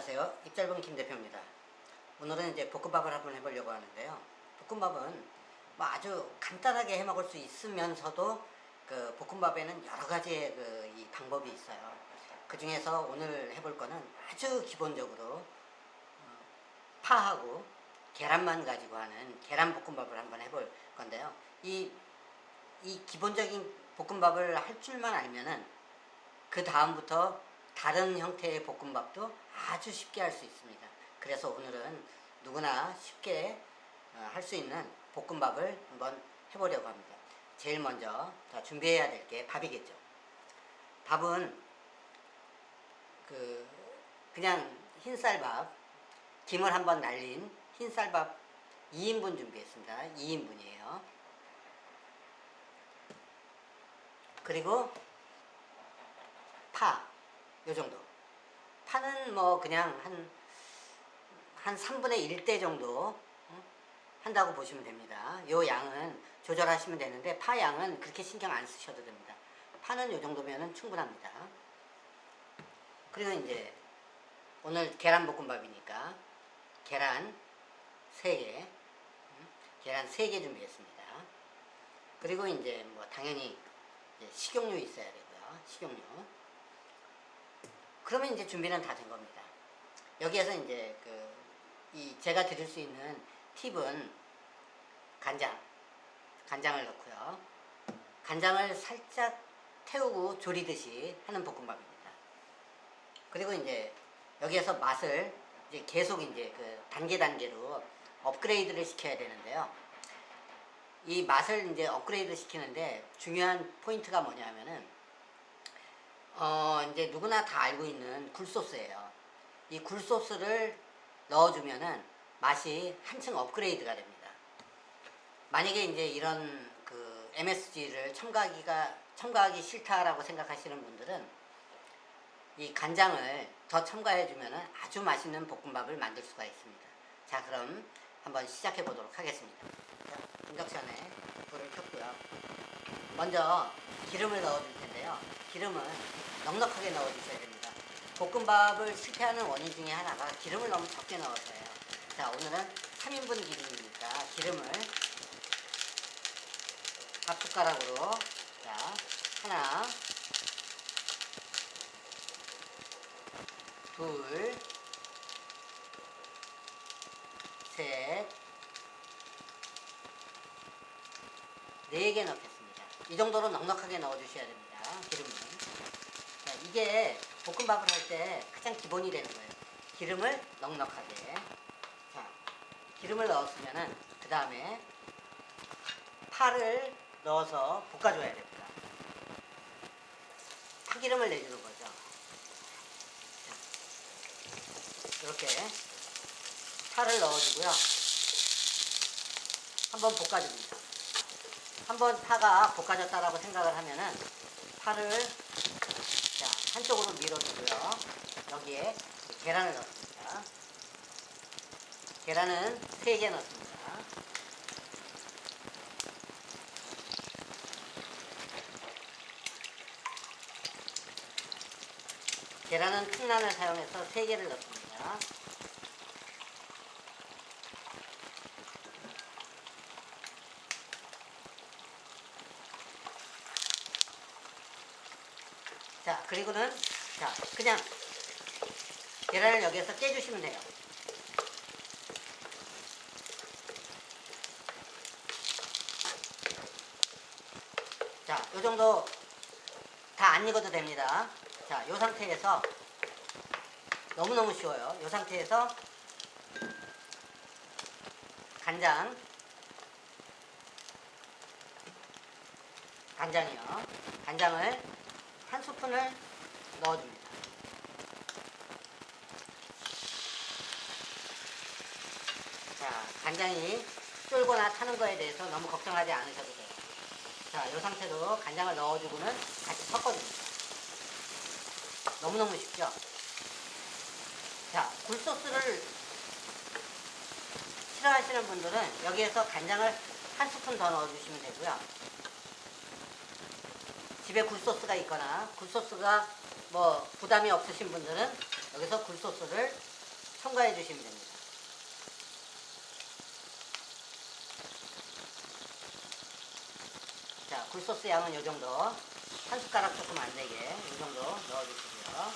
안녕하세요. 입짧은 김 대표입니다. 오늘은 이제 볶음밥을 한번 해보려고 하는데요. 볶음밥은 뭐 아주 간단하게 해 먹을 수 있으면서도 그 볶음밥에는 여러 가지의 그이 방법이 있어요. 그 중에서 오늘 해볼 거는 아주 기본적으로 어, 파하고 계란만 가지고 하는 계란 볶음밥을 한번 해볼 건데요. 이, 이 기본적인 볶음밥을 할 줄만 알면은 그 다음부터 다른 형태의 볶음밥도 아주 쉽게 할 수 있습니다. 그래서 오늘은 누구나 쉽게 어, 할수 있는 볶음밥을 한번 해보려고 합니다. 제일 먼저 자, 준비해야 될 게 밥이겠죠. 밥은 그 그냥 흰쌀밥 김을 한번 날린 흰쌀밥 2인분 준비했습니다. 2인분이에요. 그리고 파, 요 정도. 파는 뭐 그냥 한, 한 3분의 1대 정도 응? 한다고 보시면 됩니다. 요 양은 조절하시면 되는데 파 양은 그렇게 신경 안 쓰셔도 됩니다. 파는 요 정도면 충분합니다. 그리고 이제 오늘 계란 볶음밥이니까 계란 3개, 응? 계란 3개 준비했습니다. 그리고 이제 뭐 당연히 식용유 있어야 되고요. 식용유. 그러면 이제 준비는 다 된 겁니다. 여기에서 이제 그 이 제가 드릴 수 있는 팁은 간장, 간장을 넣고요. 간장을 살짝 태우고 조리듯이 하는 볶음밥입니다. 그리고 이제 여기에서 맛을 이제 계속 이제 그 단계 단계로 업그레이드를 시켜야 되는데요. 이 맛을 이제 업그레이드 시키는데 중요한 포인트가 뭐냐면은 어 이제 누구나 다 알고 있는 굴소스예요. 이 굴소스를 넣어주면은 맛이 한층 업그레이드가 됩니다. 만약에 이제 이런 그 MSG를 첨가하기가 첨가하기 싫다라고 생각하시는 분들은 이 간장을 더 첨가해 주면은 아주 맛있는 볶음밥을 만들 수가 있습니다. 자 그럼 한번 시작해 보도록 하겠습니다. 자, 인덕션에 불을 켰고요. 먼저 기름을 넣어줄 텐데요. 기름은 넉넉하게 넣어주셔야 됩니다. 볶음밥을 실패하는 원인 중에 하나가 기름을 너무 적게 넣어서예요. 자, 오늘은 3인분 기름이니까 기름을 밥 숟가락으로 자, 하나, 둘, 셋, 네 개 넣겠습니다. 이 정도로 넉넉하게 넣어주셔야 됩니다. 기름은. 자, 이게 볶음밥을 할 때 가장 기본이 되는 거예요. 기름을 넉넉하게. 자, 기름을 넣었으면은 그 다음에 파를 넣어서 볶아줘야 됩니다. 파기름을 내주는 거죠. 자, 이렇게 파를 넣어주고요. 한번 볶아줍니다. 한번 파가 볶아졌다라고 생각을 하면은 파를 자 한쪽으로 밀어주고요. 여기에 계란을 넣습니다. 계란은 3개 넣습니다. 계란은 특란을 사용해서 3개를 넣습니다. 자, 그리고는 자, 그냥 계란을 여기에서 깨주시면 돼요. 자, 요 정도 다 안 익어도 됩니다. 자, 요 상태에서 너무너무 쉬워요. 요 상태에서 간장 간장이요. 간장을 한 스푼을 넣어줍니다. 자, 간장이 쫄거나 타는 거에 대해서 너무 걱정하지 않으셔도 돼요. 자, 이 상태로 간장을 넣어주고는 같이 섞어줍니다. 너무너무 쉽죠? 자, 굴소스를 싫어하시는 분들은 여기에서 간장을 한 스푼 더 넣어주시면 되고요. 집에 굴소스가 있거나 굴소스가 뭐 부담이 없으신 분들은 여기서 굴소스를 첨가해 주시면 됩니다. 자, 굴소스 양은 이 정도. 한 숟가락 조금 안 되게 이 정도 넣어주시고요.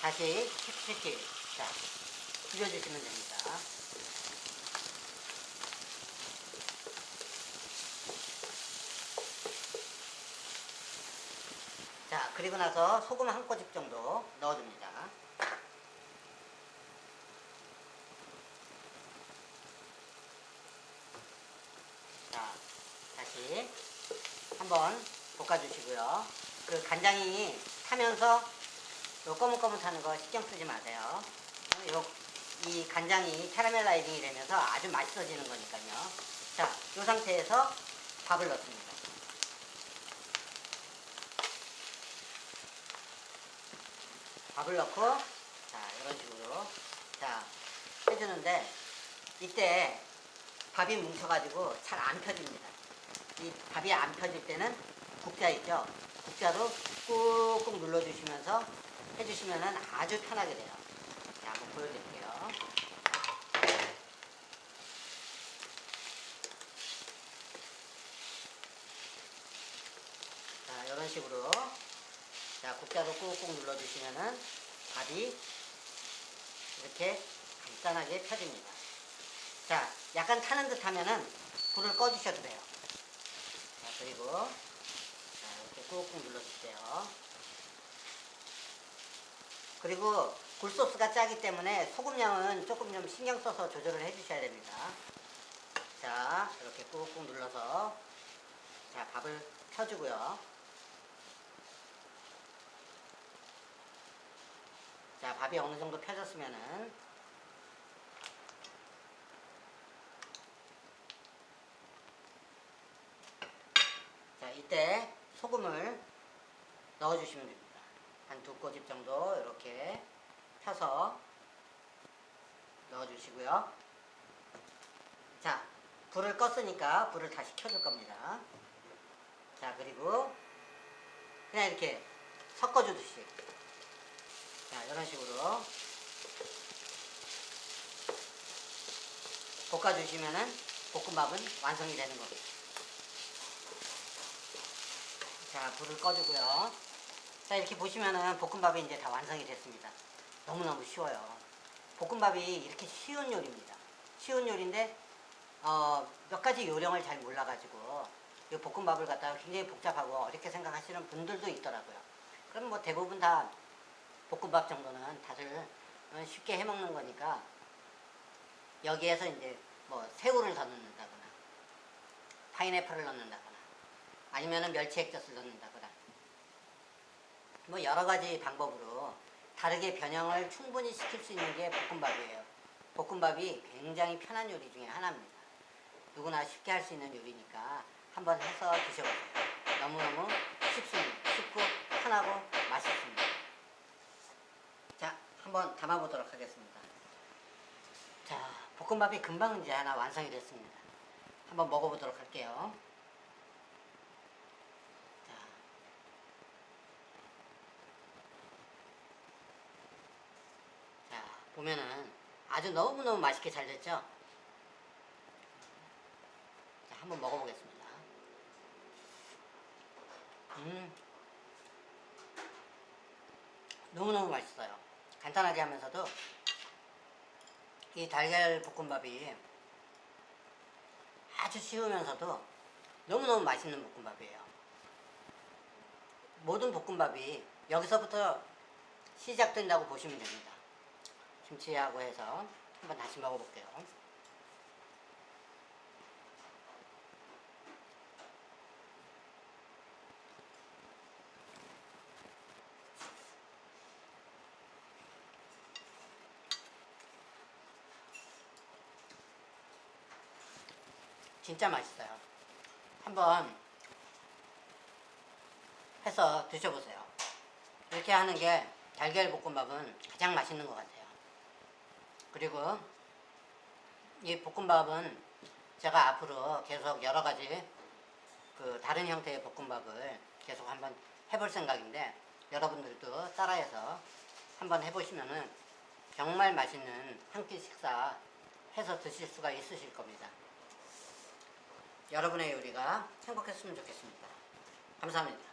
다시 킥킥킥 자 비벼주시면 됩니다. 자 그리고 나서 소금 한 꼬집 정도 넣어줍니다. 자 다시 한번 볶아주시고요. 그 간장이 타면서 요 거뭇거뭇하는 거 신경 쓰지 마세요. 어, 요, 이 간장이 캐러멜라이징이 되면서 아주 맛있어지는 거니까요. 자, 이 상태에서 밥을 넣습니다. 밥을 넣고, 자, 이런 식으로, 자, 해주는데, 이때 밥이 뭉쳐가지고 잘 안 펴집니다. 이 밥이 안 펴질 때는 국자 있죠? 국자로 꾹꾹 눌러주시면서 해주시면 아주 편하게 돼요. 자, 한번 보여드릴게요. 자, 이런 식으로. 자, 국자로 꾹꾹 눌러주시면은 밥이 이렇게 간단하게 펴집니다. 자, 약간 타는 듯 하면은 불을 꺼주셔도 돼요. 자, 그리고 자, 이렇게 꾹꾹 눌러주세요. 그리고 굴소스가 짜기 때문에 소금량은 조금 좀 신경 써서 조절을 해주셔야 됩니다. 자, 이렇게 꾹꾹 눌러서 자, 밥을 펴주고요. 자, 밥이 어느 정도 펴졌으면은 자, 이때 소금을 넣어주시면 됩니다. 한 두 꼬집 정도 이렇게 펴서 넣어주시고요. 자, 불을 껐으니까 불을 다시 켜줄 겁니다. 자, 그리고 그냥 이렇게 섞어주듯이. 자, 이런 식으로 볶아주시면은 볶음밥은 완성이 되는 겁니다. 자, 불을 꺼주고요. 자, 이렇게 보시면은 볶음밥이 이제 다 완성이 됐습니다. 너무너무 쉬워요. 볶음밥이 이렇게 쉬운 요리입니다. 쉬운 요리인데, 어, 몇 가지 요령을 잘 몰라가지고, 이 볶음밥을 갖다가 굉장히 복잡하고 어렵게 생각하시는 분들도 있더라고요. 그럼 뭐 대부분 다 볶음밥 정도는 다들 어, 쉽게 해먹는 거니까, 여기에서 이제 뭐 새우를 더 넣는다거나, 파인애플을 넣는다거나, 아니면은 멸치 액젓을 넣는다거나 뭐 여러 가지 방법으로 다르게 변형을 충분히 시킬 수 있는 게 볶음밥이에요. 볶음밥이 굉장히 편한 요리 중에 하나입니다. 누구나 쉽게 할 수 있는 요리니까 한번 해서 드셔보세요. 너무너무 쉽습니다. 쉽고 편하고 맛있습니다. 자, 한번 담아보도록 하겠습니다. 자, 볶음밥이 금방 이제 하나 완성이 됐습니다. 한번 먹어보도록 할게요. 자. 자, 보면은 아주 너무너무 맛있게 잘 됐죠? 자, 한번 먹어보겠습니다. 음. 너무너무 맛있어요. 간단하게 하면서도 이 달걀 볶음밥이 아주 쉬우면서도 너무너무 맛있는 볶음밥이에요. 모든 볶음밥이 여기서부터 시작된다고 보시면 됩니다. 김치하고 해서 한번 다시 먹어볼게요. 진짜 맛있어요. 한번 해서 드셔보세요. 이렇게 하는 게 달걀 볶음밥은 가장 맛있는 것 같아요. 그리고 이 볶음밥은 제가 앞으로 계속 여러 가지 그 다른 형태의 볶음밥을 계속 한번 해볼 생각인데 여러분들도 따라해서 한번 해보시면은 정말 맛있는 한 끼 식사 해서 드실 수가 있으실 겁니다. 여러분의 요리가 행복했으면 좋겠습니다. 감사합니다.